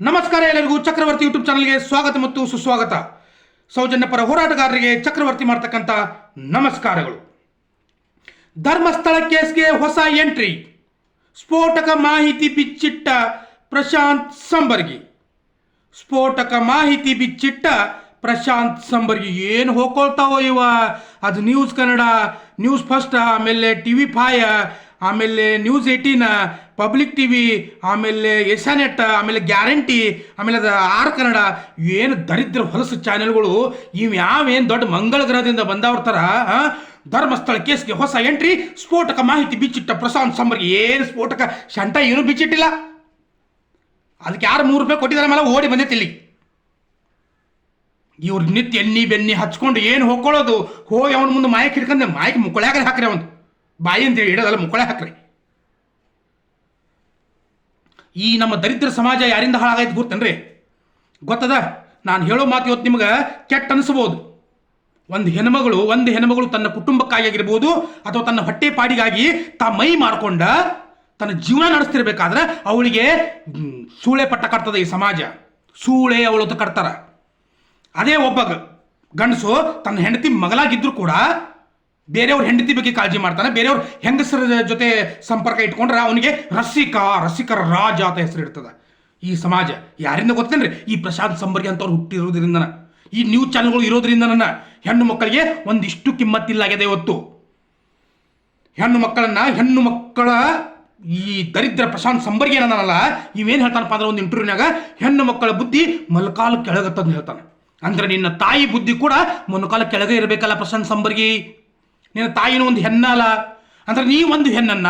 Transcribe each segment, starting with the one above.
ನಮಸ್ಕಾರ ಎಲ್ಲರಿಗೂ. ಚಕ್ರವರ್ತಿ ಯೂಟ್ಯೂಬ್ ಚಾನಲ್ಗೆ ಸ್ವಾಗತ ಮತ್ತು ಸುಸ್ವಾಗತ. ಸೌಜನ್ಯ ಪರ ಹೋರಾಟಗಾರರಿಗೆ ಚಕ್ರವರ್ತಿ ಮಾಡ್ತಕ್ಕಂಥ ನಮಸ್ಕಾರಗಳು. ಧರ್ಮಸ್ಥಳ ಕೇಸ್ಗೆ ಹೊಸ ಎಂಟ್ರಿ. ಸ್ಫೋಟಕ ಮಾಹಿತಿ ಬಿಚ್ಚಿಟ್ಟ ಪ್ರಶಾಂತ್ ಸಂಬರ್ಗಿ. ಸ್ಫೋಟಕ ಮಾಹಿತಿ ಬಿಚ್ಚಿಟ್ಟ ಪ್ರಶಾಂತ್ ಸಂಬರ್ಗಿ ಏನು ಹೋಗ್ಕೊಳ್ತಾವೋ ಇವ? ಅದು ನ್ಯೂಸ್ ಕನ್ನಡ ನ್ಯೂಸ್ ಫಸ್ಟ್ ಆಮೇಲೆ ಟಿ ವಿ ಫಾಯ ಆಮೇಲೆ news eighteen public T V ಆಮೇಲೆ ಏಷ್ಯಾನೆಟ್, ಆಮೇಲೆ ಗ್ಯಾರಂಟಿ, ಆಮೇಲೆ ಅದು ಆರ್ ಕನ್ನಡ, ಏನು ದರಿದ್ರ ಹೊಲಸು ಚಾನೆಲ್ಗಳು, ಇವು ಯಾವೇನು ದೊಡ್ಡ ಮಂಗಳ ಗ್ರಹದಿಂದ ಬಂದವ್ರ ಥರ ಧರ್ಮಸ್ಥಳ ಕೇಸ್ಗೆ ಹೊಸ ಎಂಟ್ರಿ ಸ್ಫೋಟಕ ಮಾಹಿತಿ ಬಿಚ್ಚಿಟ್ಟ ಪ್ರಶಾಂತ್ ಸಂಬರ್ ಏನು ಸ್ಫೋಟಕ ಶಂಟ ಏನು ಬಿಚ್ಚಿಟ್ಟಿಲ್ಲ. ಅದಕ್ಕೆ ಯಾರು ಮೂರು ರೂಪಾಯಿ ಕೊಟ್ಟಿದ್ದಾರೆ ಮೇಲೆ ಓಡಿ ಬಂದೈತಿ ಇಲ್ಲಿ. ಇವ್ರ ನಿತ್ಯ ಎಣ್ಣಿ ಬೆನ್ನಿ ಹಚ್ಕೊಂಡು ಏನು ಹೋಗ್ಕೊಳ್ಳೋದು ಹೋಗಿ ಅವನ ಮುಂದೆ ಮಾಯಕ್ ಹಿಡ್ಕಂದೆ ಮಾಯಕ್ ಮುಕ್ಕಳ್ಯಾಗ ಹಾಕ್ರಿ ಅವನು. ಬಾಯಿ ಅಂತೇಳಿ ಇಡೋದಲ್ಲ, ಮುಕ್ಕಳೆ ಹಾಕ್ರಿ. ಈ ನಮ್ಮ ದರಿದ್ರ ಸಮಾಜ ಯಾರಿಂದ ಹಾಳಾಗೈತೆ ಗೊತ್ತೇನ್ರಿ? ಗೊತ್ತದ? ನಾನು ಹೇಳೋ ಮಾತು ಇವತ್ತು ನಿಮ್ಗೆ ಕೆಟ್ಟ ಅನಿಸ್ಬೋದು. ಒಂದು ಹೆಣ್ಮಗಳು ಒಂದು ಹೆಣ್ಮಗಳು ತನ್ನ ಕುಟುಂಬಕ್ಕಾಗಿ ಆಗಿರ್ಬೋದು ಅಥವಾ ತನ್ನ ಹೊಟ್ಟೆ ಪಾಡಿಗಾಗಿ ತಾ ಮೈ ಮಾರ್ಕೊಂಡ ತನ್ನ ಜೀವನ ನಡೆಸ್ತಿರ್ಬೇಕಾದ್ರೆ ಅವಳಿಗೆ ಸೂಳೆ ಪಟ್ಟ ಕಟ್ತದೆ ಈ ಸಮಾಜ. ಸೂಳೆ ಅವಳದು ಕಟ್ತಾರ. ಅದೇ ಒಬ್ಬ ಗಂಡಸು ತನ್ನ ಹೆಂಡತಿ ಮಗಲಾಗಿದ್ರು ಕೂಡ ಬೇರೆಯವ್ರ ಹೆಂಡತಿ ಬಗ್ಗೆ ಕಾಳಜಿ ಮಾಡ್ತಾನೆ, ಬೇರೆಯವ್ರ ಹೆಂಗಸರ ಜೊತೆ ಸಂಪರ್ಕ ಇಟ್ಕೊಂಡ್ರೆ ಅವನಿಗೆ ರಸಿಕ, ರಸಿಕರ ರಾಜ ಅಂತ ಹೆಸರು ಇರ್ತದೆ. ಈ ಸಮಾಜ ಯಾರಿಂದ ಗೊತ್ತೇನ್ರಿ? ಈ ಪ್ರಶಾಂತ್ ಸಂಬರ್ಗಿ ಅಂತವ್ರು ಹುಟ್ಟಿರೋದ್ರಿಂದ ಈ ನ್ಯೂಸ್ ಚಾನೆಲ್ಗಳು ಇರೋದ್ರಿಂದ ನನ್ನ ಹೆಣ್ಣು ಮಕ್ಕಳಿಗೆ ಒಂದಿಷ್ಟು ಕಿಮ್ಮತ್ತಿಲ್ಲಾಗಿದೆ ಇವತ್ತು. ಹೆಣ್ಣು ಮಕ್ಕಳನ್ನ, ಹೆಣ್ಣು ಮಕ್ಕಳ ಈ ದರಿದ್ರ ಪ್ರಶಾಂತ್ ಸಂಬರ್ಗಿ ಏನಲ್ಲ ಇವೇನು ಹೇಳ್ತಾನಪ್ಪ ಅಂದ್ರೆ ಒಂದು ಇಂಟರ್ವ್ಯೂನಾಗ ಹೆಣ್ಣು ಮಕ್ಕಳ ಬುದ್ಧಿ ಮೊಲಕಾಲು ಕೆಳಗತ್ತಂದು ಹೇಳ್ತಾನೆ. ಅಂದ್ರೆ ನಿನ್ನ ತಾಯಿ ಬುದ್ಧಿ ಕೂಡ ಮೊನಕಾಲ ಕೆಳಗೆ ಇರಬೇಕಲ್ಲ ಪ್ರಶಾಂತ್ ಸಂಬರ್ಗಿ. ನಿನ್ನ ತಾಯಿನೂ ಒಂದು ಹೆಣ್ಣಲ್ಲ? ಅಂದ್ರೆ ನೀ ಒಂದು ಹೆಣ್ಣನ್ನ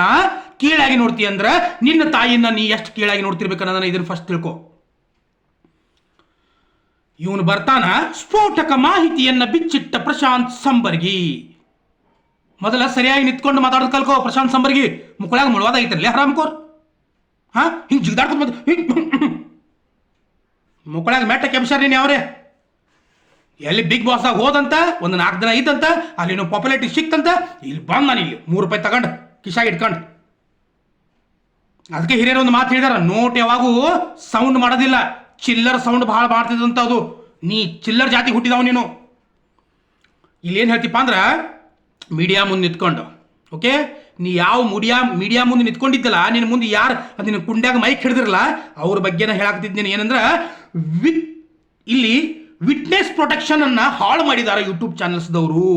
ಕೀಳಾಗಿ ನೋಡ್ತಿ ಅಂದ್ರೆ ನಿನ್ನ ತಾಯಿನ ನೀ ಎಷ್ಟು ಕೀಳಾಗಿ ನೋಡ್ತಿರ್ಬೇಕನ್ನೋದನ್ನ ಇದನ್ನ ಫಸ್ಟ್ ತಿಳ್ಕೊ. ಇವನು ಬರ್ತಾನ ಸ್ಫೋಟಕ ಮಾಹಿತಿಯನ್ನ ಬಿಚ್ಚಿಟ್ಟ ಪ್ರಶಾಂತ್ ಸಂಬರ್ಗಿ. ಮೊದಲ ಸರಿಯಾಗಿ ನಿಂತ್ಕೊಂಡು ಮಾತಾಡೋದು ಕಲ್ಕೋ ಪ್ರಶಾಂತ್ ಸಂಬರ್ಗಿ. ಮುಕ್ಕಳಾಗ ಮುಳುವಾದಾಗಿತ್ತಲ್ಲ ಹರಾಮ್ಕೋರ್? ಹಾ? ಹಿಂಗೆ ಜಿಗ್ದಾಡ್ಕೊಂಡು ಹಿಂಗ್ ಮುಕ್ಕಳಾಗ ಮೆಟ್ಟ ಕೆಂಪ್ಸಾರ ನೀನು ಯಾವ್ರೆ? ಎಲ್ಲಿ ಬಿಗ್ ಬಾಸ್ದಾಗ ಹೋದಂತ, ಒಂದು ನಾಲ್ಕು ದಿನ ಇದ್ದಂತ ಅಲ್ಲಿ ನೀವು ಪಾಪ್ಯುಲಾರಿಟಿ ಸಿಕ್ತಂತ, ಇಲ್ಲಿ ಬಂದ್ ನಾನು ಇಲ್ಲಿ. ಮೂರು ರೂಪಾಯಿ ತಗೊಂಡು ಕಿಶಾಗಿ ಇಟ್ಕೊಂಡು. ಅದಕ್ಕೆ ಹಿರಿಯರು ಒಂದು ಮಾತು ಹೇಳಿದಾರ ನೋಟ್ ಯಾವಾಗೂ ಸೌಂಡ್ ಮಾಡೋದಿಲ್ಲ. ಚಿಲ್ಲರ್ ಸೌಂಡ್ ಭಾಳ ಮಾಡ್ತಿದ್ದಂತ ಅದು. ನೀ ಚಿಲ್ಲರ್ ಜಾತಿ ಹುಟ್ಟಿದವ ನೀನು. ಇಲ್ಲಿ ಏನು ಹೇಳ್ತಿಪ್ಪ ಅಂದ್ರೆ ಮೀಡಿಯಾ ಮುಂದೆ ನಿಂತ್ಕೊಂಡು ಓಕೆ ನೀ ಯಾವ ಮೀಡಿಯಾ ಮೀಡಿಯಾ ಮುಂದೆ ನಿಂತ್ಕೊಂಡಿದ್ದಲ್ಲ ನಿನ್ನ ಮುಂದೆ ಯಾರು ನಿನ್ನ ಕುಂಡ್ಯಾಗ ಮೈಕ್ ಹಿಡಿದಿರಲ್ಲ, ಅವ್ರ ಬಗ್ಗೆನ ಹೇಳಾಕ್ತಿದ್ದೀನಿ ಏನಂದ್ರೆ ವಿ ಇಲ್ಲಿ ವಿಟ್ನೆಸ್ ಪ್ರೊಟೆಕ್ಷನ್ ಅನ್ನ ಹಾಳು ಮಾಡಿದ್ದಾರೆ ಯೂಟ್ಯೂಬ್ ಚಾನಲ್ಸ್ದವರು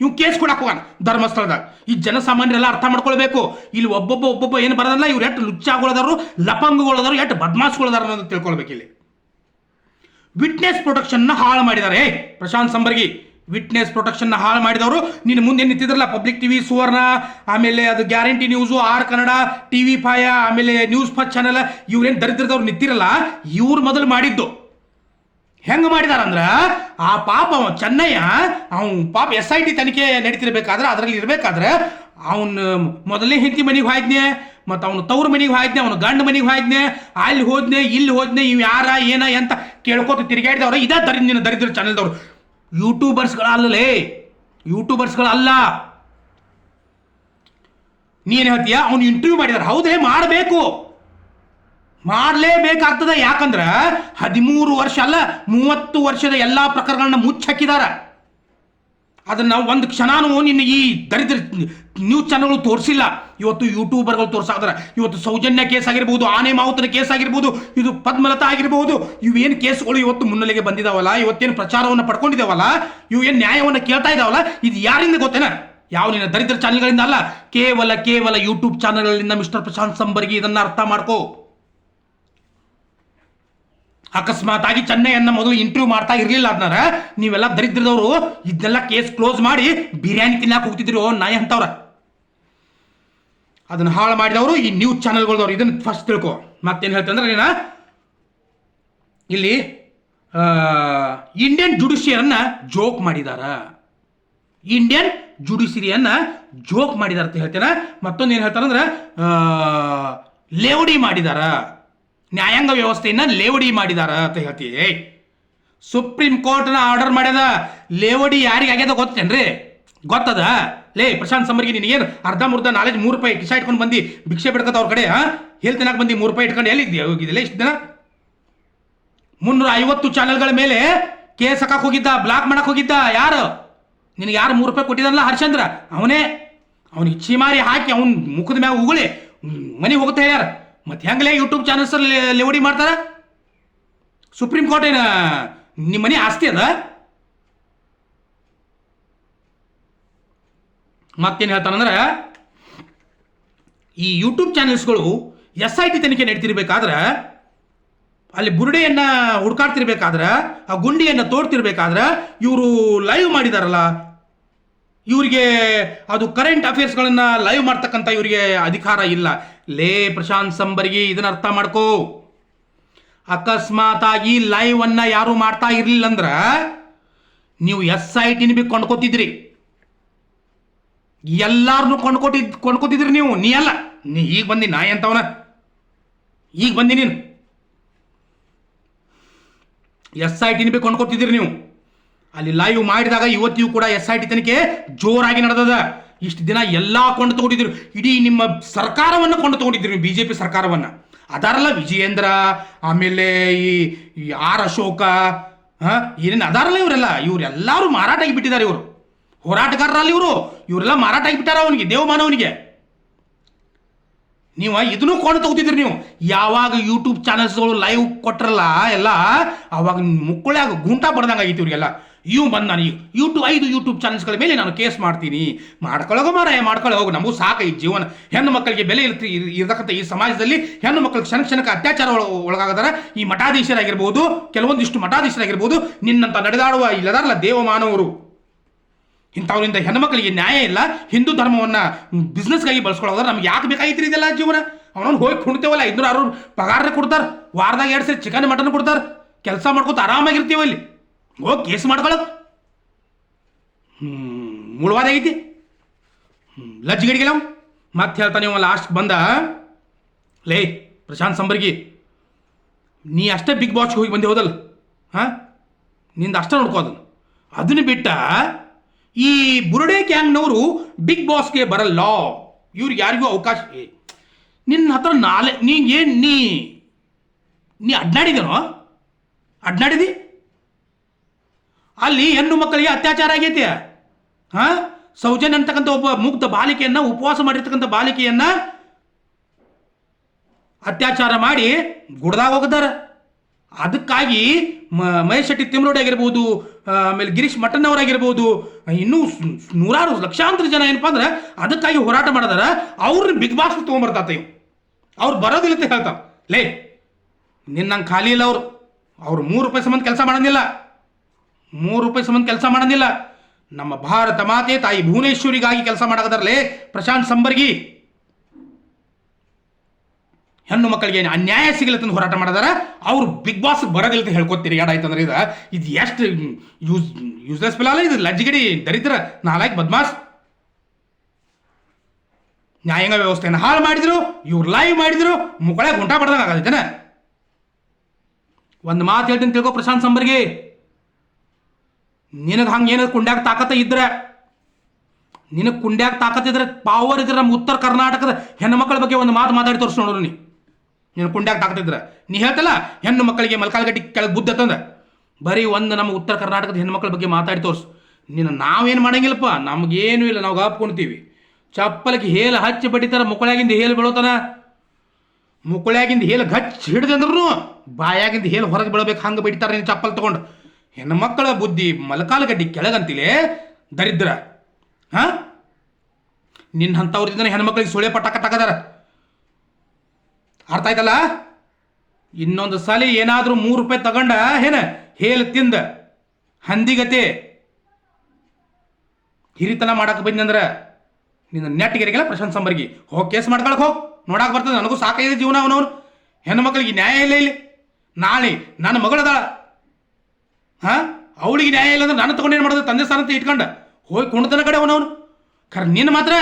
ಇವ್ ಕೇಸ್ ಕೊಡಕ್ಕೆ ಹೋಗೋಣ ಧರ್ಮಸ್ಥಳದಾಗ. ಈ ಜನಸಾಮಾನ್ಯರೆಲ್ಲ ಅರ್ಥ ಮಾಡ್ಕೊಳ್ಬೇಕು. ಇಲ್ಲಿ ಒಬ್ಬೊಬ್ಬ ಒಬ್ಬೊಬ್ಬ ಏನು ಬರೋದಲ್ಲ ಇವ್ರು ಎಷ್ಟು ಲುಚ್ಚಾಗೊಳದಾರು ಲಪಂಗಗೊಳದಾರು ಎಷ್ಟು ಬದ್ಮಾಸ್ಗೊಳದಾರ ಅನ್ನೋದು ತಿಳ್ಕೊಳ್ಬೇಕು ಇಲ್ಲಿ. ವಿಟ್ನೆಸ್ ಪ್ರೊಟೆಕ್ಷನ್ನ ಹಾಳು ಮಾಡಿದ್ದಾರೆ ಪ್ರಶಾಂತ್ ಸಂಬರ್ಗಿ ವಿಟ್ನೆಸ್ ಪ್ರೊಟೆಕ್ಷನ್ನ ಹಾಳು ಮಾಡಿದವರು. ನಿನ್ನ ಮುಂದೆ ನಿಂತಿದ್ರಲ್ಲ ಪಬ್ಲಿಕ್ ಟಿವಿ ಸುವರ್ಣ, ಆಮೇಲೆ ಅದು guarantee news R Kannada T V five ಆಮೇಲೆ ನ್ಯೂಸ್ ಫಸ್ಟ್ ಚಾನಲ್ ಇವ್ರೇನು ದರಿದ್ರದವ್ರು ನಿಂತಿರಲ್ಲ, ಇವ್ರು ಮೊದಲು ಮಾಡಿದ್ದು. ಹೆಂಗ ಮಾಡಿದಾರ ಅಂದ್ರ ಆ ಪಾಪ ಚೆನ್ನಯ್ಯ, ಅವ್ನು ಪಾಪ ಎಸ್ ಐ ಟಿ ತನಿಖೆ ನಡೀತಿರ್ಬೇಕಾದ್ರೆ ಅದರಲ್ಲಿ ಇರ್ಬೇಕಾದ್ರೆ ಅವನು ಮೊದಲನೇ ಹೆಂಡತಿ ಮನೆಗೆ ಹೋಯ್ದ್ನೆ ಮತ್ತು ಅವನು ತವ್ರ ಮನೆಗೆ ಹೋಯ್ದ್ನೆ ಅವನು ಗಂಡ ಮನೆಗೆ ಹೋಯ್ದ್ನೆ ಅಲ್ಲಿ ಹೋದ್ನೆ, ಇಲ್ಲಿ ಹೋದ್ನೆ, ಇವ್ ಯಾರ, ಏನ ಎಂತ ಕೇಳ್ಕೊತ ತಿರುಗಾಡಿದವ್ರು ಇದೇ ದರಿದ್ರ ದರಿದ್ರ ಚಾನಲ್ದವ್ರು ಯೂಟ್ಯೂಬರ್ಸ್ಗಳಲ್ಲಲೇ ಯೂಟ್ಯೂಬರ್ಸ್ಗಳಲ್ಲ ನೀನು ಹೇಳ್ತೀಯ? ಅವ್ನು ಇಂಟರ್ವ್ಯೂ ಮಾಡಿದಾರೆ. ಹೌದೇ, ಮಾಡಬೇಕು. ಮಾಡಲೇಬೇಕಾಗ್ತದೆ. ಯಾಕಂದ್ರೆ ಹದಿಮೂರು ವರ್ಷ ಅಲ್ಲ, ಮೂವತ್ತು ವರ್ಷದ ಎಲ್ಲ ಪ್ರಕರಣಗಳನ್ನ ಮುಚ್ಚಾಕಿದಾರ. ಅದನ್ನ ಒಂದು ಕ್ಷಣನೂ ನಿನ್ನ ಈ ದರಿದ್ರ ನ್ಯೂಸ್ ಚಾನಲ್ಗಳು ತೋರಿಸಿಲ್ಲ. ಇವತ್ತು ಯೂಟ್ಯೂಬರ್ಗಳು ತೋರ್ಸಾದ್ರ ಇವತ್ತು ಸೌಜನ್ಯ ಕೇಸ್ ಆಗಿರ್ಬೋದು, ಆನೆ ಮಾವುತನ ಕೇಸ್ ಆಗಿರ್ಬೋದು, ಇದು ಪದ್ಮಲತಾ ಆಗಿರ್ಬೋದು, ಇವೇನು ಕೇಸ್ಗಳು ಇವತ್ತು ಮುನ್ನೆಲೆಗೆ ಬಂದಿದಾವಲ್ಲ, ಇವತ್ತೇನು ಪ್ರಚಾರವನ್ನು ಪಡ್ಕೊಂಡಿದ್ದಾವಲ್ಲ ಇವು ಏನು ನ್ಯಾಯವನ್ನು ಕೇಳ್ತಾ ಇದಾವಲ್ಲ, ಇದು ಯಾರಿಂದ ಗೊತ್ತೇನ? ಯಾವ ನಿನ್ನ ದರಿದ್ರ ಚಾನಲ್ಗಳಿಂದ ಅಲ್ಲ, ಕೇವಲ ಕೇವಲ ಯೂಟ್ಯೂಬ್ ಚಾನಲ್ಗಳಿಂದ ಮಿಸ್ಟರ್ ಪ್ರಶಾಂತ್ ಸಂಬರ್ಗಿ ಇದನ್ನು ಅರ್ಥ ಮಾಡ್ಕೋ. ಅಕಸ್ಮಾತ್ ಆಗಿ ಚೆನ್ನೈಯನ್ನ ಮೊದಲು ಇಂಟರ್ವ್ಯೂ ಮಾಡ್ತಾ ಇರಲಿಲ್ಲ ಅದನ್ನ ನೀವೆಲ್ಲ ದರಿದ್ರದವರು ಇದನ್ನೆಲ್ಲ ಕೇಸ್ ಕ್ಲೋಸ್ ಮಾಡಿ ಬಿರಿಯಾನಿ ತಿನ್ನಕ್ಕೆ ಹೋಗ್ತಿದ್ರು ನಾಯಿ ಅಂತವ್ರ. ಅದನ್ನ ಹಾಳು ಮಾಡಿದವರು ಈ ನ್ಯೂಸ್ ಚಾನೆಲ್ಗಳದವ್ರು ಇದನ್ನ ಫಸ್ಟ್ ತಿಳ್ಕೊ. ಮತ್ತೇನು ಹೇಳ್ತಂದ್ರೆ ನೀನ, ಇಲ್ಲಿ ಇಂಡಿಯನ್ ಜುಡಿಷಿಯರನ್ನ ಜೋಕ್ ಮಾಡಿದಾರ. ಇಂಡಿಯನ್ ಜುಡಿಷಿಯರಿಯನ್ನ ಜೋಕ್ ಮಾಡಿದಾರ ಅಂತ ಹೇಳ್ತೇನೆ. ಮತ್ತೊಂದು ಏನು ಹೇಳ್ತಾರಂದ್ರೆ ಲೇವಡಿ ಮಾಡಿದಾರ. ನ್ಯಾಯಾಂಗ ವ್ಯವಸ್ಥೆಯನ್ನ ಲೇವಡಿ ಮಾಡಿದಾರ ಅಂತ ಹೇಳ್ತೀವಿ ಸುಪ್ರೀಂ ಕೋರ್ಟ್ನ ಆರ್ಡರ್ ಮಾಡ್ಯದ ಲೇವಡಿ ಯಾರಿಗೆ ಆಗ್ಯದ ಗೊತ್ತೇನ್ರಿ? ಗೊತ್ತದ? ಲೇ, ಪ್ರಶಾಂತ್ ಸಂಬರ್ಗಿ, ನಿನಗೇನು ಅರ್ಧ ಮುರ್ಧ ನಾಲೆಜ್ ಮೂರು ರೂಪಾಯಿ ಕಿಶಾ ಇಟ್ಕೊಂಡು ಬಂದು ಭಿಕ್ಷೆ ಬಿಡ್ಕತ್ತ ಅವ್ರ ಕಡೆ ಹಾ ಹೇಳ್ತಿನಾಕ ಬಂದು ಮೂರು ರೂಪಾಯಿ ಇಟ್ಕೊಂಡು ಎಲ್ಲಿದ್ದೆ? ಹೋಗಿದ್ದಿಲ್ಲ ಇಷ್ಟು ದಿನ? ಮುನ್ನೂರ ಐವತ್ತು ಚಾನೆಲ್ಗಳ ಮೇಲೆ ಕೇಸ್ ಹಾಕಕ್ ಹೋಗಿದ್ದ, ಬ್ಲಾಕ್ ಮಾಡಕ್ ಹೋಗಿದ್ದ ಯಾರು? ನಿನಗೆ ಯಾರು ಮೂರು ರೂಪಾಯಿ ಕೊಟ್ಟಿದ್ದಲ್ಲ ಹರ್ಷಂದ್ರ? ಅವನೇ. ಅವನಿಗೆ ಚೀಮಾರಿ ಹಾಕಿ ಅವನ ಮುಖದ ಮ್ಯಾಗ ಉಗುಳಿ ಮನೆಗೆ ಹೋಗುತ್ತೆ ಹೇಳ್ಯಾರ? ಮತ್ತೆ ಹೆಂಗಲೇ ಯೂಟ್ಯೂಬ್ ಚಾನಲ್ಸ್ ಲೆವಡಿ ಮಾಡ್ತಾರ? ಸುಪ್ರೀಂ ಕೋರ್ಟ್ ಏನ ನಿಮ್ಮ ಮನೆ ಆಸ್ತಿ ಅದ? ಮತ್ತೇನು ಹೇಳ್ತಾನಂದ್ರೆ, ಈ ಯೂಟ್ಯೂಬ್ ಚಾನೆಲ್ಸ್ಗಳು ಎಸ್ ಐ ಟಿ ತನಿಖೆ ನಡೀತಿರ್ಬೇಕಾದ್ರೆ, ಅಲ್ಲಿ ಬುರುಡೆಯನ್ನು ಹುಡ್ಕಾಡ್ತಿರ್ಬೇಕಾದ್ರೆ, ಆ ಗುಂಡಿಯನ್ನು ತೋಡ್ತಿರ್ಬೇಕಾದ್ರೆ, ಇವರು ಲೈವ್ ಮಾಡಿದಾರಲ್ಲ, ಇವರಿಗೆ ಅದು ಕರೆಂಟ್ ಅಫೇರ್ಸ್ಗಳನ್ನು ಲೈವ್ ಮಾಡ್ತಕ್ಕಂಥ ಇವರಿಗೆ ಅಧಿಕಾರ ಇಲ್ಲ. ಲೇ ಪ್ರಶಾಂತ್ ಸಂಬರ್ಗಿ, ಇದನ್ನ ಅರ್ಥ ಮಾಡ್ಕೋ. ಅಕಸ್ಮಾತ್ ಆಗಿ ಲೈವ್ ಅನ್ನ ಯಾರು ಮಾಡ್ತಾ ಇರಲಿಲ್ಲ ಅಂದ್ರೆ ನೀವು ಎಸ್ ಐ ಟಿನ ಬಿ ಕೊಂಡ್ಕೋತಿದ್ರಿ. ಎಲ್ಲಾರನ್ನು ಕೊಂಡ್ಕೊಟ್ಟಿದ್ ಕೊಂಡ್ಕೋತಿದ್ರಿ ನೀವು. ನೀ ಅಲ್ಲ. ನೀ ಈಗ ಬಂದಿ ನಾ ಎಂತವನ ಈಗ ಬಂದಿ ನೀನು. ಎಸ್ ಐ ಟಿನ ಬಿ ಕೊಂಡ್ಕೋತಿದ್ರಿ ನೀವು. ಅಲ್ಲಿ ಲೈವ್ ಮಾಡಿದಾಗ ಇವತ್ತಿಗೂ ಕೂಡ ಎಸ್ ಐ ಟಿ ತನಿಖೆ ಜೋರಾಗಿ ನಡೆದದ. ಇಷ್ಟು ದಿನ ಎಲ್ಲ ಕೊಂಡು ತಗೊಂಡಿದ್ರು. ಇಡೀ ನಿಮ್ಮ ಸರ್ಕಾರವನ್ನು ಕೊಂಡು ತಗೊಂಡಿದ್ರು ಜೆ ಪಿ ಸರ್ಕಾರವನ್ನ. ಅದಾರಲ್ಲ ವಿಜಯೇಂದ್ರ, ಆಮೇಲೆ ಈ ಆರ್ ಅಶೋಕ, ಹಾ? ಏನೇನು ಅದಾರಲ್ಲ ಇವರೆಲ್ಲ? ಇವರೆಲ್ಲರೂ ಮಾರಾಟ ಆಗಿಬಿಟ್ಟಿದ್ದಾರೆ ಇವರು. ಹೋರಾಟಗಾರರಲ್ಲ ಇವರು. ಇವರೆಲ್ಲ ಮಾರಾಟ ಆಗಿಬಿಟ್ಟಾರ ಅವನಿಗೆ ದೇವಮಾನವನಿಗೆ ನೀವು ಇದನ್ನು ಕೊಂಡು ತಗೋತಿದ್ರಿ ನೀವು. ಯಾವಾಗ ಯೂಟ್ಯೂಬ್ ಚಾನಲ್ಸ್ಗಳು ಲೈವ್ ಕೊಟ್ರಲ್ಲ, ಎಲ್ಲ, ಅವಾಗ ಮುಕ್ಕಳ್ಯಾಗ ಗುಂಟ ಬಡ್ದಂಗೆ ಆಗಿತ್ತು ಇವ್ರಿಗೆಲ್ಲ. ಇವ್ ಬಂದು ನಾನು ಯೂಟ್ಯೂಬ್ ಐದು ಯೂಟ್ಯೂಬ್ ಚಾನಲ್ಸ್ಗಳ ಮೇಲೆ ನಾನು ಕೇಸ್ ಮಾಡ್ತೀನಿ. ಮಾಡ್ಕೊಳ್ಳೋಗೋ ಮಾರಾಯ ಮಾಡ್ಕೊಳ್ಳೋ ಹೋಗು, ನಮಗೂ ಸಾಕು ಈ ಜೀವನ. ಹೆಣ್ಣು ಮಕ್ಕಳಿಗೆ ಬೆಲೆ ಇರ್ತಿ ಇರತಕ್ಕಂಥ ಈ ಸಮಾಜದಲ್ಲಿ ಹೆಣ್ಣು ಮಕ್ಕಳು ಕ್ಷಣ ಕ್ಷಣಕ್ಕೆ ಅತ್ಯಾಚಾರ ಒಳ- ಒಳಗಾಗದಾರ. ಈ ಮಠಾಧೀಶರಾಗಿರ್ಬೋದು, ಕೆಲವೊಂದಿಷ್ಟು ಮಠಾಧೀಶರಾಗಿರ್ಬೋದು, ನಿನ್ನಂತ ನಡೆದಾಡುವ ಇಲ್ಲದಾರಲ್ಲ ದೇವಮಾನವರು. ಇಂಥವರಿಂದ ಹೆಣ್ಣು ಮಕ್ಕಳಿಗೆ ನ್ಯಾಯ ಇಲ್ಲ. ಹಿಂದೂ ಧರ್ಮವನ್ನು ಬಿಸ್ನೆಸ್ಗಾಗಿ ಬಳಸ್ಕೊಳ್ಳೋದ್ರೆ ನಮ್ಗೆ ಯಾಕೆ ಬೇಕಾಗಿತ್ತು ಇದೆಲ್ಲ ಜೀವನ? ಅವನವ್ನು ಹೋಗಿ ಕುಣ್ತೇವಲ್ಲ ಐದ್ನೂರು ಆರು ಪಗಾರ ಕೊಡ್ತಾರೆ. ವಾರದಾಗ ಎರಡು ಸರಿ ಚಿಕನ್ ಮಟನ್ ಕೊಡ್ತಾರೆ. ಕೆಲಸ ಮಾಡ್ಕೊತ ಆರಾಮಾಗಿರ್ತೀವಿ ಇಲ್ಲಿ. ಹೋಗಿ ಕೇಸ್ ಮಾಡ್ಕೊಳ್ಳೋದು ಮುಳುವಾದ ಐತಿ. ನಾವು ಮತ್ತೆ ಹೇಳ್ತಾನೆ ಇವ ಲಾಸ್ಟ್ ಬಂದ. ಲೇ, ಪ್ರಶಾಂತ್ ಸಂಬರ್ಗಿ, ನೀ ಅಷ್ಟೇ ಬಿಗ್ ಬಾಸ್ಗೆ ಹೋಗಿ ಬಂದೆ ಹೋದಲ್ಲ? ಹಾಂ? ನಿಂದ ಅಷ್ಟೇ ನೋಡ್ಕೋ ಅದನ್ನು. ಬಿಟ್ಟ ಈ ಬುರುಡೆ ಗ್ಯಾಂಗ್ನವರು ಬಿಗ್ ಬಾಸ್ಗೆ ಬರಲ್ಲ. ಇವ್ರಿಗೆ ಯಾರಿಗೂ ಅವಕಾಶ ನಿನ್ನ ಹತ್ರ ನಾಲೆ ನೀ ಏನು ನೀ ನೀ ಅಡ್ನಾಡಿದೇನೋ? ಅಡ್ನಾಡಿದಿ? ಅಲ್ಲಿ ಹೆಣ್ಣು ಮಕ್ಕಳಿಗೆ ಅತ್ಯಾಚಾರ ಆಗೈತಿ. ಹಾ? ಸೌಜನ್ ಅಂತಕ್ಕಂಥ ಒಬ್ಬ ಮುಗ್ಧ ಬಾಲಿಕೆಯನ್ನ, ಉಪವಾಸ ಮಾಡಿರ್ತಕ್ಕಂಥ ಬಾಲಿಕೆಯನ್ನ ಅತ್ಯಾಚಾರ ಮಾಡಿ ಗುಡ್ದಾಗ ಹೋಗದಾರ. ಅದಕ್ಕಾಗಿ ಮಹೇಶ್ ಶೆಟ್ಟಿ ತಿಮ್ರೋಡಿ ಆಗಿರ್ಬೋದು ಆಮೇಲೆ ಗಿರೀಶ್ ಮಠನ್ ಅವರಾಗಿರ್ಬೋದು ಇನ್ನೂ ನೂರಾರು ಲಕ್ಷಾಂತರ ಜನ ಏನಪ್ಪ ಅಂದ್ರೆ ಅದಕ್ಕಾಗಿ ಹೋರಾಟ ಮಾಡಿದಾರ. ಅವ್ರನ್ನ ಬಿಗ್ ಬಾಸ್ ತೊಗೊಂಬರ್ತಾತ ಇವ್ ಅವ್ರು ಬರೋದಿಲ್ಲ ಅಂತ ಹೇಳ್ತಾವ ಲೇ, ನಿನ್ನಂಗೆ ಖಾಲಿ ಇಲ್ಲ ಅವ್ರು. ಅವ್ರು ಮೂರು ರೂಪಾಯಿ ಸಂಬಂಧ ಕೆಲಸ ಮಾಡೋದಿಲ್ಲ ಮೂರು ರೂಪಾಯಿ ಸಂಬಂಧ ಕೆಲಸ ಮಾಡೋದಿಲ್ಲ. ನಮ್ಮ ಭಾರತ ಮಾತೆ ತಾಯಿ ಭುವನೇಶ್ವರಿಗಾಗಿ ಕೆಲಸ ಮಾಡೋದರಲ್ಲೇ ಪ್ರಶಾಂತ್ ಸಂಬರ್ಗಿ. ಹೆಣ್ಣು ಮಕ್ಕಳಿಗೆ ಅನ್ಯಾಯ ಸಿಗಲತ್ತಂದು ಹೋರಾಟ ಮಾಡಿದಾರ? ಅವ್ರು ಬಿಗ್ ಬಾಸ್ ಬರೋದಿಲ್ಲ ಅಂತ ಹೇಳ್ಕೊತೀರಿ. ಯಾಡಾಯ್ತಂದ್ರೆ ಇದು ಇದು ಎಷ್ಟು ಯೂಸ್ ಯೂಸ್ಲೆಸ್ ಅಲ್ಲ ಇದು? ಲಜ್ಜಿಗಡಿ ದರಿದ್ರ, ನಾಲ್ಕು ಬದ್ಮಾಸ್. ನ್ಯಾಯಾಂಗ ವ್ಯವಸ್ಥೆಯನ್ನು ಹಾಳು ಮಾಡಿದ್ರು, ಇವ್ರು ಲೈವ್ ಮಾಡಿದ್ರು ಮುಕ್ಕಳೆ ಗುಂಟಾ ಬಡ್ದಂಗೆ ಆಗತ್ತೇನ ಒಂದು ಮಾತು ಹೇಳ್ತೀನಿ ತಿಳ್ಕೊ ಪ್ರಶಾಂತ್ ಸಂಬರ್ಗಿ. ನಿನಗೆ ಹಂಗೆ ಏನಾದ್ರು ಕುಂಡ್ಯಾಗ ತಾಕತ್ತ ಇದ್ರೆ, ನಿನಗೆ ಕುಂಡ್ಯಾಗ ತಾಕತ್ತಿದ್ರೆ ಪವರ್ ಇದ್ರೆ ನಮ್ಮ ಉತ್ತರ ಕರ್ನಾಟಕದ ಹೆಣ್ಮಕ್ಳ ಬಗ್ಗೆ ಒಂದು ಮಾತು ಮಾತಾಡಿ ತೋರಿಸ್ ನೋಡ್ರಿ ನೀ. ನಿನ್ನ ಕುಂಡ್ಯಾಗ ತಾಕತ್ತಿದ್ರೆ ನೀ ಹೇಳ್ತಲ್ಲ ಹೆಣ್ಣು ಮಕ್ಕಳಿಗೆ ಮಲ್ಕಾಲ್ಗಟ್ಟಿ ಕೆಳಗೆ ಬುದ್ಧ ತಂದ ಬರೀ ಒಂದು ನಮ್ಮ ಉತ್ತರ ಕರ್ನಾಟಕದ ಹೆಣ್ಮಕ್ಳ ಬಗ್ಗೆ ಮಾತಾಡಿ ತೋರಿಸು. ನೀನು ನಾವೇನು ಮಾಡಂಗಿಲ್ಲಪ್ಪ, ನಮಗೇನು ಇಲ್ಲ, ನಾವು ಗಾಪ್ಕೊಂತೀವಿ ಚಪ್ಪಲಿಗೆ ಹೇಲ ಹಚ್ಚಿ ಬಡಿತಾರ ಮುಕ್ಕಳಾಗಿಂದ ಹೇಲು ಬೀಳೋತನ? ಮುಕ್ಕಳಾಗಿಂದ ಹೇಲು ಗಚ್ ಹಿಡ್ದಂದ್ರು ಬಾಯಾಗಿಂದ ಹೇಲು ಹೊರಗೆ ಬೀಳಬೇಕು, ಹಂಗೆ ಬಡಿತಾರ ನೀನು ಚಪ್ಪಲ್ ತಗೊಂಡು. ಹೆಣ್ಣು ಮಕ್ಕಳ ಬುದ್ಧಿ ಮಲಕಾಲಗಡ್ಡಿ ಕೆಳಗಂತಿಲೆ ದರಿದ್ರ. ಹಾ? ನಿನ್ನ ಅಂಥವ್ರಿಂದ ಹೆಣ್ಮಕ್ಳಿಗೆ ಸುಳೆ ಪಟಾಕ ತಗದಾರ. ಅರ್ಥ ಆಯ್ತಲ್ಲ? ಇನ್ನೊಂದು ಸಲ ಏನಾದರೂ ಮೂರು ರೂಪಾಯಿ ತಗೊಂಡ ಏನ? ಹೇಳಿ ತಿಂದ. ಹಂದಿಗತೆ. ಹಿರಿತನ ಮಾಡಕ್ಕೆ ಬಂದಂದ್ರೆ ನಿನ್ನ ನೆಟ್ಗೆರೆಗೆಲ್ಲ ಪ್ರಶಾಂತ್ ಸಂಬರ್ಗಿ, ಹೋಗಿ ಕೇಸ್ ಮಾಡ್ಕೊಳಕ್ಕೆ ಹೋಗಿ. ನೋಡಕ್ಕೆ ಬರ್ತದೆ, ನನಗೂ ಸಾಕಾಗಿದೆ ಜೀವನ ಅವನವನು. ಹೆಣ್ಣು ಮಕ್ಕಳಿಗೆ ನ್ಯಾಯ ಇಲ್ಲ ಇಲ್ಲಿ. ನಾಳೆ ನನ್ನ ಮಗಳದಾಳ. ಹಾ? ಅವಳಿಗೆ ನ್ಯಾಯ ಇಲ್ಲ ಅಂದ್ರೆ ನನ್ನ ತಗೊಂಡೇನು ಮಾಡೋದು? ತಂದೆ ಸ್ಥಾನ ಅಂತ ಇಟ್ಕೊಂಡು? ಹೋಗಿ ಕುಣ್ತನ ಕಡೆ ಅವನವನು ಖರೆ, ನಿನ್ನ ಮಾತ್ರ